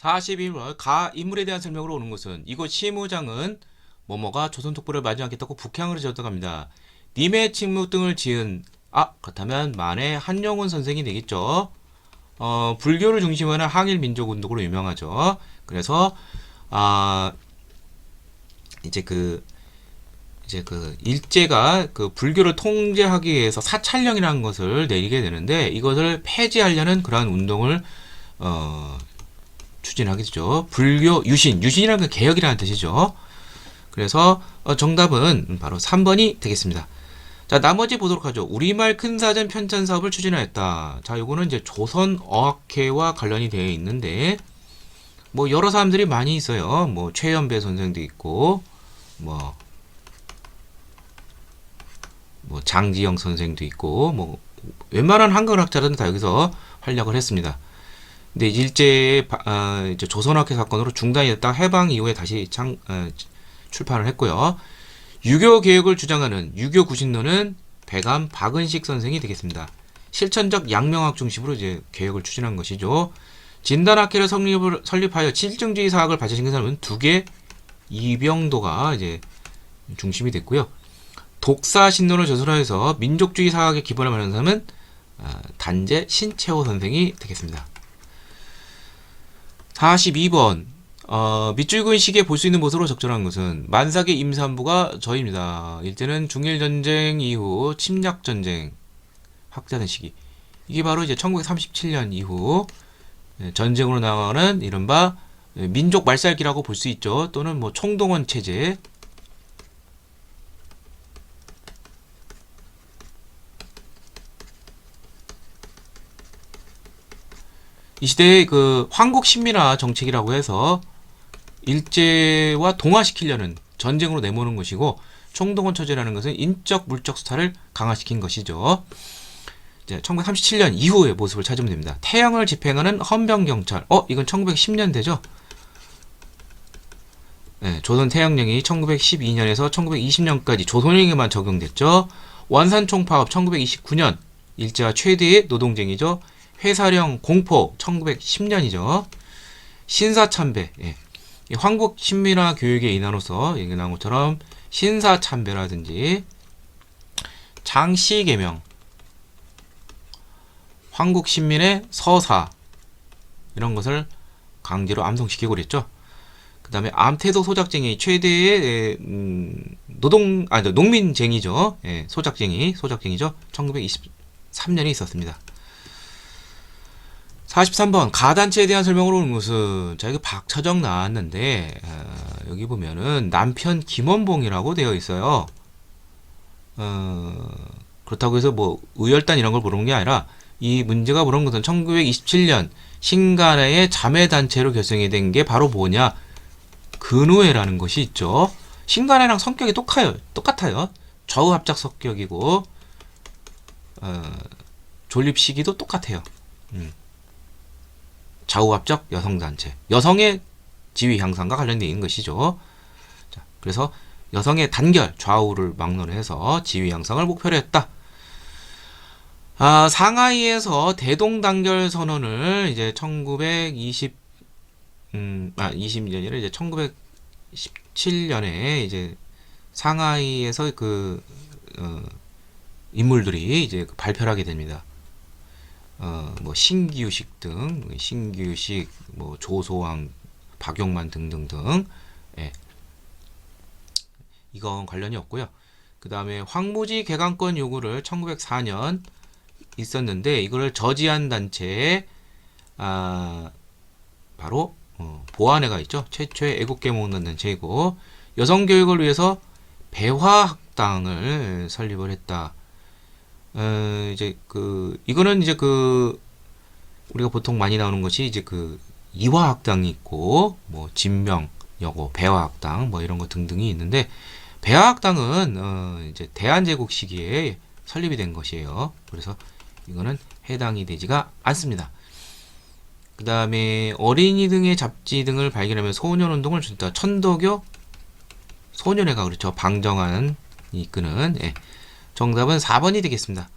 41번 가 인물에 대한 설명으로 오는 것은 이곳 시무장은 뭐뭐가 조선독부를 마주하겠다고 북향으로 합니다. 님의 침묵 등을 지은 아 그렇다면 만에 한영훈 선생이 되겠죠. 어, 불교를 중심으로 하는 항일 민족 운동으로 유명하죠. 그래서 아 이제 그 이제 그 일제가 그 불교를 통제하기 위해서 사찰령이라는 것을 내리게 되는데 이것을 폐지하려는 그러한 운동을 어 추진하게 되죠. 불교 유신, 유신이라는 건 개혁이라는 뜻이죠. 그래서 어, 정답은 바로 3번이 되겠습니다. 자, 나머지 보도록 하죠. 우리말 큰사전 편찬 사업을 추진하였다. 자, 요거는 이제 조선 어학회와 관련이 되어 있는데 뭐 여러 사람들이 많이 있어요. 뭐 최연배 선생도 있고 뭐 뭐 장지영 선생도 있고 뭐 웬만한 한글 학자들은 다 여기서 활약을 했습니다. 근데 일제 아, 이제 조선학회 사건으로 중단이 됐다 해방 이후에 다시 창, 어, 출판을 했고요. 유교 개혁을 주장하는 유교 구신론은 배감 박은식 선생이 되겠습니다. 실천적 양명학 중심으로 이제 개혁을 추진한 것이죠. 진단학회를 설립을, 설립하여 실증주의 사학을 발전시킨 사람은 두 개 이병도가 이제 중심이 됐고요. 독사 신론을 저술하여서 민족주의 사학의 기본을 마련한 사람은 아, 단재 신채호 선생이 되겠습니다. 42번 어, 밑줄근 시기에 볼 수 있는 모습으로 적절한 것은 만삭의 임산부가 저입니다. 일제는 중일 전쟁 이후 침략 전쟁 확대된 시기. 이게 바로 이제 1937년 이후 예, 전쟁으로 나가는 이른바 예, 민족 말살기라고 볼 수 있죠. 또는 뭐 총동원 체제. 이 시대의 그 황국 신민화 정책이라고 해서 일제와 동화시키려는 전쟁으로 내모는 것이고 총동원 처제라는 것은 인적 물적 수사를 강화시킨 것이죠. 이제 1937년 이후의 모습을 찾으면 됩니다. 태양을 집행하는 헌병 경찰. 어, 이건 1910년대죠. 네, 조선 태양령이 1912년에서 1920년까지 조선령에만 적용됐죠. 완산총 파업 1929년 일제와 최대의 노동쟁이죠. 회사령 공포 1910년이죠. 신사참배 예. 이 황국 신민화 교육의 인하로서 얘기 나온 것처럼 신사참배라든지 장시개명 황국 신민의 서사 이런 것을 강제로 암송시키고 그랬죠. 그 다음에 암태도 소작쟁이 최대의 에, 음, 노동 아니 농민쟁이죠. 예, 소작쟁이 소작쟁이죠. 1923년에 있었습니다. 43번 가단체에 대한 설명으로 오는 것은 자 이거 박차정 나왔는데 어, 여기 보면은 남편 김원봉이라고 되어 있어요. 어, 그렇다고 해서 뭐 의열단 이런 걸 보는 게 아니라 이 문제가 보는 것은 1927년 신간의 자매 단체로 결성이 된 게 바로 뭐냐 근우회라는 것이 있죠. 신간회랑 성격이 똑같아요. 똑같아요. 좌우 합작 성격이고 어, 존립 시기도 똑같아요. 음. 좌우합작 여성단체. 여성의 지위 향상과 관련되어 있는 것이죠. 자, 그래서 여성의 단결, 좌우를 막론해서 지위 향상을 목표로 했다. 아, 상하이에서 대동단결 선언을 이제 1920, 음, 아, 20년이라 이제 1917년에 이제 상하이에서 그, 어, 인물들이 이제 발표를 하게 됩니다. 어, 뭐 신기유식 등 신기유식 뭐 조소왕 박용만 등등등 예. 이건 관련이 없고요. 그 다음에 황무지 개강권 요구를 1904년 있었는데 이거를 저지한 단체에 아 바로 어, 보안회가 있죠. 최초의 애국계 모으는 단체이고 여성 교육을 위해서 배화학당을 설립을 했다. 어, 이제 그 이거는 이제 그 우리가 보통 많이 나오는 것이 이제 그 이화학당이 있고 뭐 진명, 여고, 배화학당 뭐 이런 거 등등이 있는데 배화학당은 어, 이제 대한제국 시기에 설립이 된 것이에요. 그래서 이거는 해당이 되지가 않습니다. 그 다음에 어린이 등의 잡지 등을 발견하면 소년운동을 준다. 천도교 소년회가 그렇죠. 방정환 이끄는 예. 정답은 4번이 되겠습니다.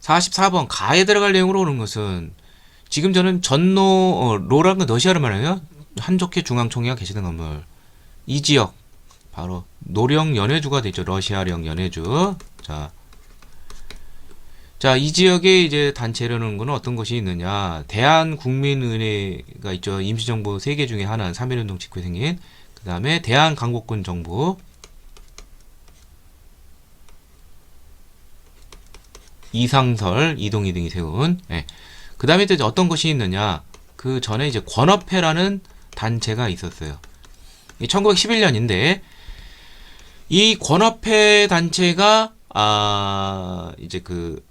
44번 가에 들어갈 내용으로 오는 것은 지금 저는 전노 어, 로라는 건 러시아로 말하면 한족회 중앙총회가 계시는 건물 이 지역 바로 노령 연해주가 되죠 러시아령 연해주 자. 자, 이 지역에 이제 단체라는 거는 어떤 것이 있느냐. 대한국민은혜가 있죠. 임시정부 세 개 중에 하나는 3.1운동 직후에 생긴. 그 다음에 대한강복군 정부. 이상설, 이동희 등이 세운. 예. 그 다음에 또 어떤 것이 있느냐. 그 전에 이제 권업회라는 단체가 있었어요. 1911년인데, 이 권업회 단체가, 아, 이제 그,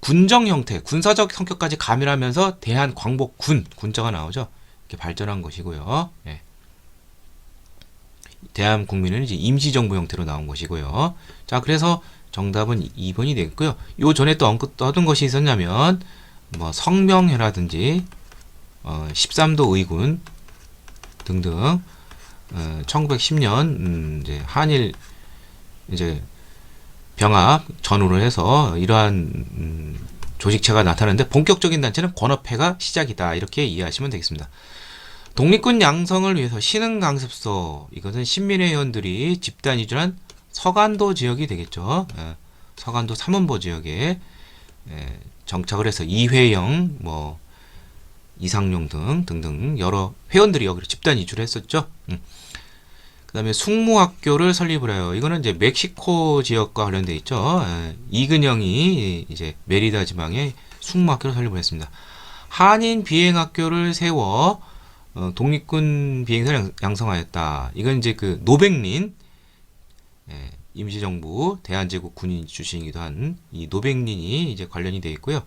군정 형태, 군사적 성격까지 가밀하면서 대한 광복군, 군자가 나오죠. 이렇게 발전한 것이고요. 예. 대한 국민은 이제 임시정부 형태로 나온 것이고요. 자, 그래서 정답은 2번이 되겠고요. 요 전에 또 언급 떠든 것이 있었냐면, 뭐, 성명회라든지, 어, 13도 의군 등등, 어, 1910년, 음, 이제, 한일, 이제, 병합 전후를 해서 이러한 음, 조직체가 나타나는데 본격적인 단체는 권업회가 시작이다 이렇게 이해하시면 되겠습니다. 독립군 양성을 위해서 신흥 강습소 이것은 신민회 의원들이 집단 이주한 서간도 지역이 되겠죠. 예, 서간도 삼원보 지역에 예, 정착을 해서 이회영 뭐 이상용 등 등등 여러 회원들이 여기로 집단 이주를 했었죠. 음. 그다음에 숙무학교를 설립을 해요. 이거는 이제 멕시코 지역과 관련돼 있죠. 예, 이근영이 이제 메리다 지방에 숙무학교를 설립을 했습니다. 한인 비행학교를 세워 어, 독립군 비행사를 양- 양성하였다. 이건 이제 그 노백린 예, 임시정부 대한제국 군인 출신이기도 한 이 노백린이 이제 관련이 되어 있고요.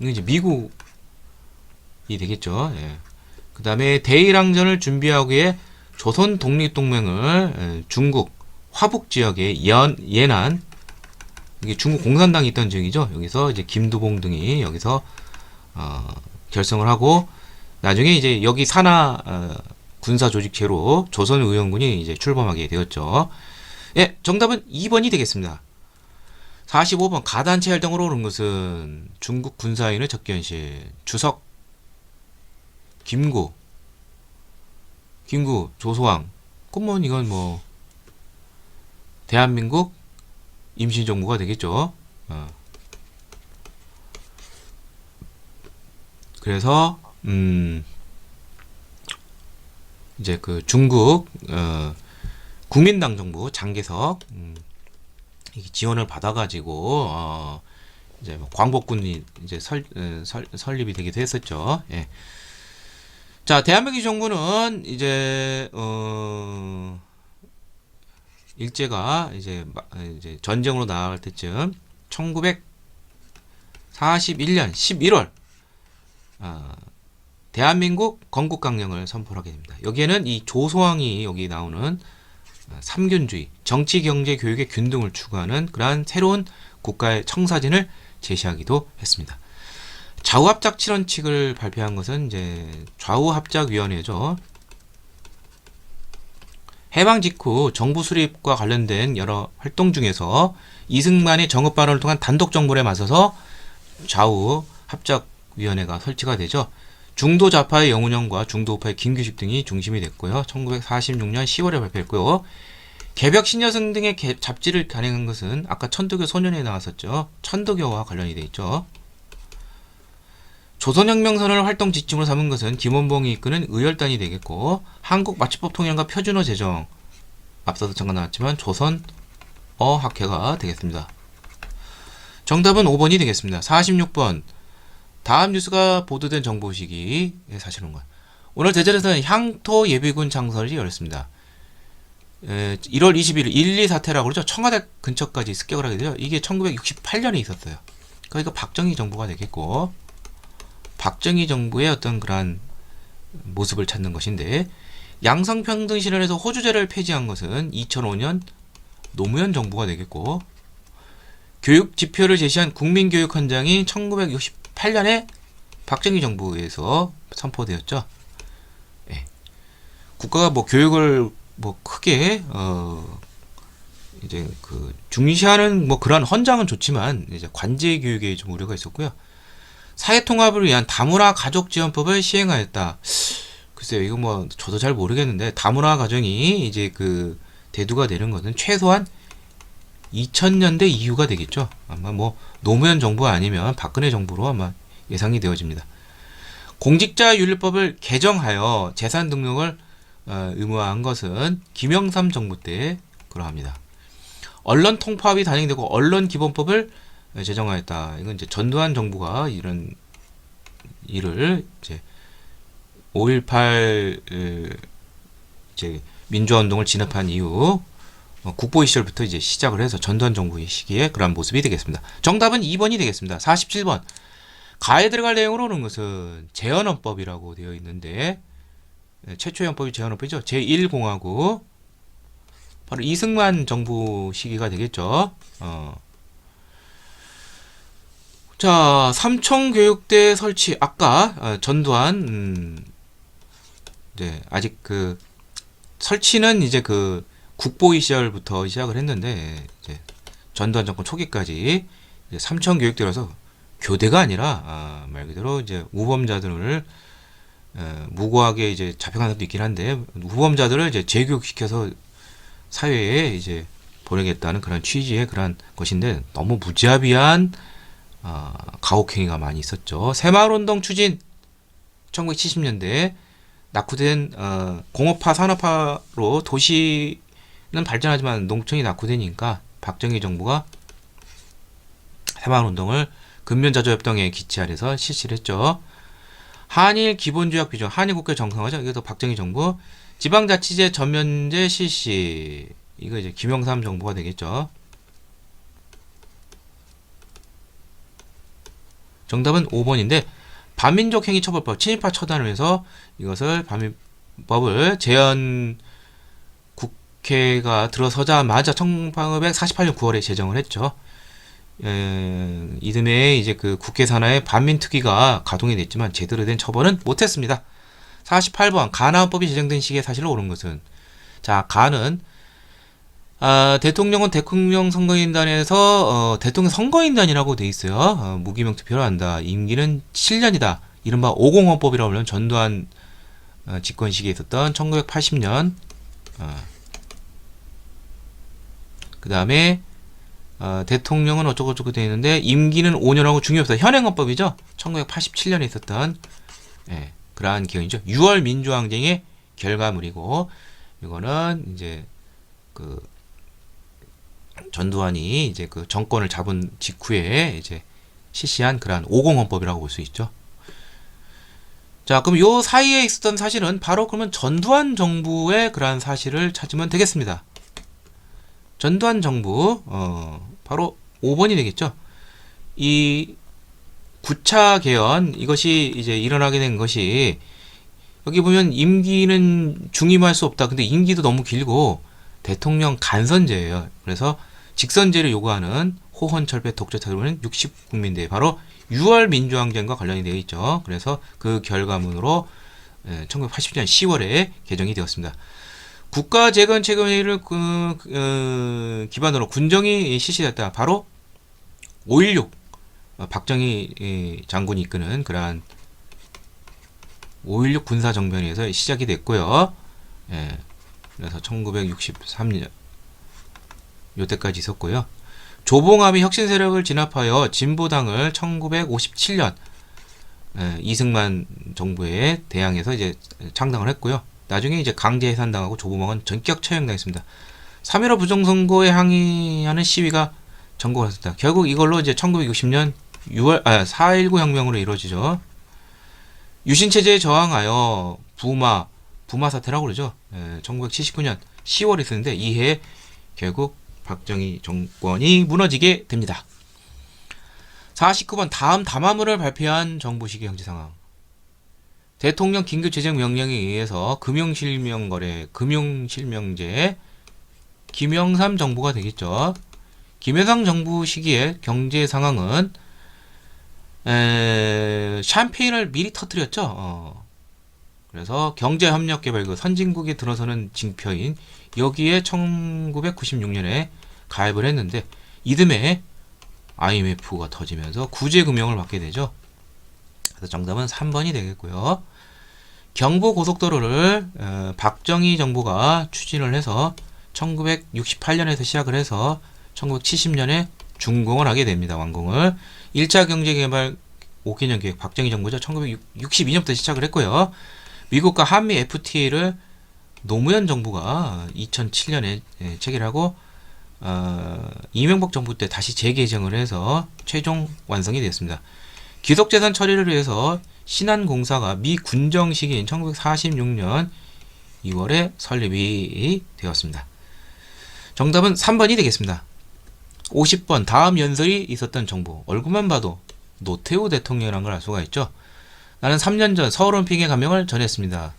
이제 미국이 되겠죠. 예. 그 다음에 대일항전을 준비하기 위해 조선 독립동맹을 에, 중국 화북 지역의 연, 예난 이게 중국 공산당이 있던 지역이죠. 여기서 이제 김두봉 등이 여기서 어, 결성을 하고 나중에 이제 여기 산하 어, 군사 조직체로 조선 의원군이 이제 출범하게 되었죠. 예, 정답은 2번이 되겠습니다. 45번 가단체 활동으로 오른 것은 중국 군사인의 접견실 주석 김구, 김구, 조소왕. 그러면 이건 뭐 대한민국 임시정부가 되겠죠. 어. 그래서 음 이제 그 중국 어, 국민당 정부 장개석 음, 이 지원을 받아가지고 어, 이제 뭐 광복군이 이제 설, 어, 설 설립이 되기도 했었죠. 예. 자, 대한민국 정부는 이제 어 일제가 이제 마- 이제 전쟁으로 나아갈 때쯤 1941년 11월 아, 대한민국 건국강령을 선포하게 됩니다. 여기에는 이 조소왕이 여기 나오는 아, 삼균주의, 정치, 경제, 교육의 균등을 추구하는 그러한 새로운 국가의 청사진을 제시하기도 했습니다. 좌우합작 칠원칙을 발표한 것은 이제 좌우합작위원회죠. 해방 직후 정부 수립과 관련된 여러 활동 중에서 이승만의 정읍 발언을 통한 단독 정부에 맞서서 좌우 합작위원회가 설치가 되죠. 중도 좌파의 영운영과 중도 우파의 김규식 등이 중심이 됐고요. 1946년 10월에 발표했고요. 개벽 신여승 등의 개- 잡지를 단행한 것은 아까 천도교 소년에 나왔었죠. 천도교와 관련이 돼 있죠. 조선혁명선을 활동 지침으로 삼은 것은 김원봉이 이끄는 의열단이 되겠고 한국 마취법 통일과 표준어 제정 앞서도 잠깐 나왔지만 조선 어 학회가 되겠습니다. 정답은 5번이 되겠습니다. 46번 다음 뉴스가 보도된 정보 시기 예, 사실은 거예요. 오늘 대전에서는 향토 예비군 장설이 열렸습니다. 에, 1월 21일 1, 2 사태라고 그러죠. 청와대 근처까지 습격을 하게 되죠. 이게 1968년에 있었어요. 그러니까 박정희 정부가 되겠고 박정희 정부의 어떤 그러한 모습을 찾는 것인데 양성평등 실현에서 호주제를 폐지한 것은 2005년 노무현 정부가 되겠고 교육 지표를 제시한 국민교육 헌장이 1968년에 박정희 정부에서 선포되었죠. 예. 국가가 뭐 교육을 뭐 크게 어 이제 그 중시하는 뭐 그런 헌장은 좋지만 이제 관제 교육에 좀 우려가 있었고요. 사회 통합을 위한 다문화 가족 지원법을 시행하였다. 글쎄요, 이거 뭐 저도 잘 모르겠는데 다문화 가정이 이제 그 대두가 되는 것은 최소한 2000년대 이후가 되겠죠. 아마 뭐 노무현 정부 아니면 박근혜 정부로 아마 예상이 되어집니다. 공직자 윤리법을 개정하여 재산 등록을 어, 의무화한 것은 김영삼 정부 때 그러합니다. 언론 통합이 단행되고 언론 기본법을 제정하였다. 이건 이제 전두환 정부가 이런 일을 이제 5.18 이제 민주화 운동을 진압한 이후 어, 국보위 시절부터 이제 시작을 해서 전두환 정부의 시기에 그러한 모습이 되겠습니다. 정답은 2번이 되겠습니다. 47번. 가에 들어갈 내용으로 오는 것은 재헌헌법이라고 되어 있는데 네, 최초의 헌법이 재헌헌법이죠. 제1공화국 바로 이승만 정부 시기가 되겠죠. 어. 자, 삼청교육대 설치 아까 어, 전두환 음, 네, 아직 그 설치는 이제 그 국보위 시절부터 시작을 했는데 이제 전두환 정권 초기까지 이제 삼청교육대라서 교대가 아니라 아, 말 그대로 이제 우범자들을 에, 무고하게 이제 잡혀간 사람도 있긴 한데 우범자들을 이제 재교육시켜서 사회에 이제 보내겠다는 그런 취지의 그런 것인데 너무 무자비한 아, 가혹행위가 많이 있었죠. 새마을운동 추진 1970년대 낙후된 어, 공업화 산업화로 도시는 발전하지만 농촌이 낙후되니까 박정희 정부가 새마을운동을 근면자조협정에 기치 아래서 실시를 했죠. 한일 기본조약 비준, 한일국교 정상화죠. 이것도 박정희 정부. 지방자치제 전면제 실시. 이거 이제 김영삼 정부가 되겠죠. 정답은 5번인데 반민족 행위 처벌법 친일파 처단을 해서 이것을 반민법을 재헌 국회가 들어서자마자 1948년 9월에 제정을 했죠. 에, 이듬해 이제 그 국회 산하의 반민특위가 가동이 됐지만 제대로 된 처벌은 못했습니다. 48번 가나법이 제정된 시기에 사실로 옳은 것은 자 가는 아, 대통령은 대통령 선거인단에서 어, 대통령 선거인단이라고 돼 있어요. 어, 무기명 투표를 한다. 임기는 7년이다. 이른바 50헌법이라고 불리는 전두환 어, 집권 시기에 있었던 1980년 어, 그 다음에 어, 대통령은 어쩌고저쩌고 되어 있는데 임기는 5년하고 중요합니다. 현행헌법이죠. 1987년에 있었던 예, 그러한 기원이죠. 6월 민주항쟁의 결과물이고 이거는 이제 그 전두환이 이제 그 정권을 잡은 직후에 이제 실시한 그러한 50헌법이라고 볼 수 있죠. 자, 그럼 요 사이에 있었던 사실은 바로 그러면 전두환 정부의 그러한 사실을 찾으면 되겠습니다. 전두환 정부 어, 바로 5번이 되겠죠. 이 9차 개헌 이것이 이제 일어나게 된 것이 여기 보면 임기는 중임할 수 없다. 근데 임기도 너무 길고 대통령 간선제예요. 그래서 직선제를 요구하는 호헌철배 독재타도는 60국민대회 바로 6월 민주항쟁과 관련이 되어 있죠. 그래서 그 결과문으로 1980년 10월에 개정이 되었습니다. 국가 재건책의회를 그, 어, 기반으로 군정이 실시됐다. 바로 5.16 어, 박정희 장군이 이끄는 그러한 5.16 군사 정변에서 시작이 됐고요. 예, 그래서 1963년 요때까지 있었고요. 조봉암이 혁신 세력을 진압하여 진보당을 1957년 예, 이승만 정부에 대항해서 이제 창당을 했고요. 나중에 이제 강제 해산당하고 조보망은 전격 처형당했습니다. 3.15 부정선거에 항의하는 시위가 전국을 했습니다. 결국 이걸로 이제 1960년 6월 아 4.19 혁명으로 이루어지죠. 유신 체제에 저항하여 부마 부마 사태라고 그러죠. 예, 1979년 10월에 있었는데 이해 결국 박정희 정권이 무너지게 됩니다. 49번 다음 담화문을 발표한 정부 시기 경제 상황. 대통령 긴급 재정 명령에 의해서 금융실명거래, 금융실명제, 김영삼 정부가 되겠죠. 김영삼 정부 시기에 경제 상황은 에, 샴페인을 미리 터뜨렸죠. 어. 그래서 경제협력개발 그 선진국에 들어서는 징표인 여기에 1996년에 가입을 했는데 이듬해 IMF가 터지면서 구제 금융을 받게 되죠. 그래서 정답은 3번이 되겠고요. 경부 고속도로를 어, 박정희 정부가 추진을 해서 1968년에서 시작을 해서 1970년에 준공을 하게 됩니다. 완공을 1차 경제개발 5개년 계획 박정희 정부죠. 1962년부터 시작을 했고요. 미국과 한미 FTA를 노무현 정부가 2007년에 예, 체결하고 어, 이명박 정부 때 다시 재개정을 해서 최종 완성이 되었습니다. 기속재산 처리를 위해서 신한공사가 미 군정 시기인 1946년 2월에 설립이 되었습니다. 정답은 3번이 되겠습니다. 50번 다음 연설이 있었던 정부 얼굴만 봐도 노태우 대통령이라는 걸알 수가 있죠. 나는 3년 전 서울올림픽에 감명을 전했습니다.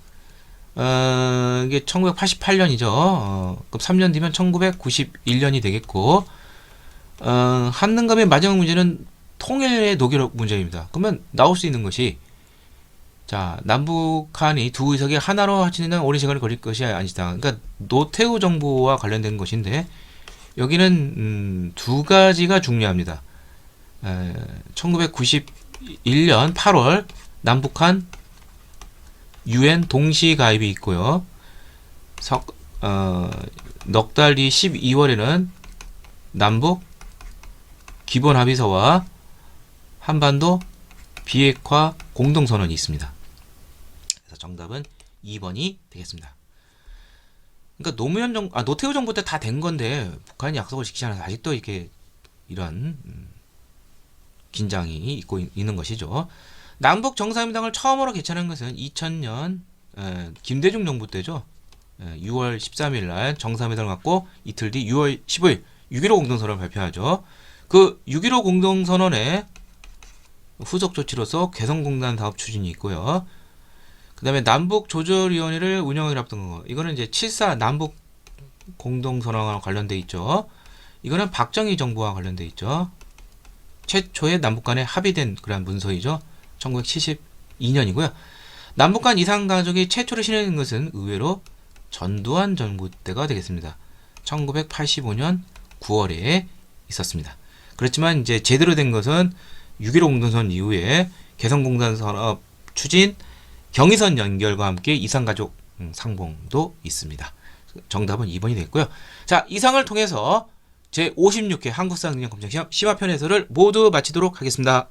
어, 이게 1988년이죠. 어, 그럼 3년 뒤면 1991년이 되겠고, 어, 한능감의 마지막 문제는 통일의 독일 문제입니다. 그러면 나올 수 있는 것이, 자, 남북한이 두 의석이 하나로 합치는 오랜 시간을 걸릴 것이 아니다. 그러니까 노태우 정부와 관련된 것인데, 여기는 음, 두 가지가 중요합니다. 에, 1991년 8월 남북한 유엔 동시 가입이 있고요. 석, 어, 넉달 뒤 12월에는 남북 기본 합의서와 한반도 비핵화 공동선언이 있습니다. 그래서 정답은 2번이 되겠습니다. 그러니까 노무현 정, 아 노태우 정부 때 다 된 건데 북한이 약속을 지키지 않아서 아직도 이렇게 이런 음, 긴장이 있고 있- 있는 것이죠. 남북 정상회담을 처음으로 개최한 것은 2000년 에, 김대중 정부 때죠. 에, 6월 13일 날 정상회담을 갖고 이틀 뒤 6월 15일 6.15 공동선언을 발표하죠. 그 6.15 공동선언에 후속 조치로서 개성공단 사업 추진이 있고요. 그 다음에 남북 조절위원회를 운영하기로 합동한 거. 이거는 이제 7사 남북 공동선언과 관련돼 있죠. 이거는 박정희 정부와 관련돼 있죠. 최초의 남북 간에 합의된 그런 문서이죠. 1972년이고요. 남북 간 이상 가족이 최초로 실현된 것은 의외로 전두환 정부 때가 되겠습니다. 1985년 9월에 있었습니다. 그렇지만 이제 제대로 된 것은 6.15 공동선 이후에 개성공단 산업 추진, 경의선 연결과 함께 이상가족 음, 상봉도 있습니다. 정답은 2번이 됐고요. 자, 이상을 통해서 제56회 한국사학능력검정시험 심화편 해설을 모두 마치도록 하겠습니다.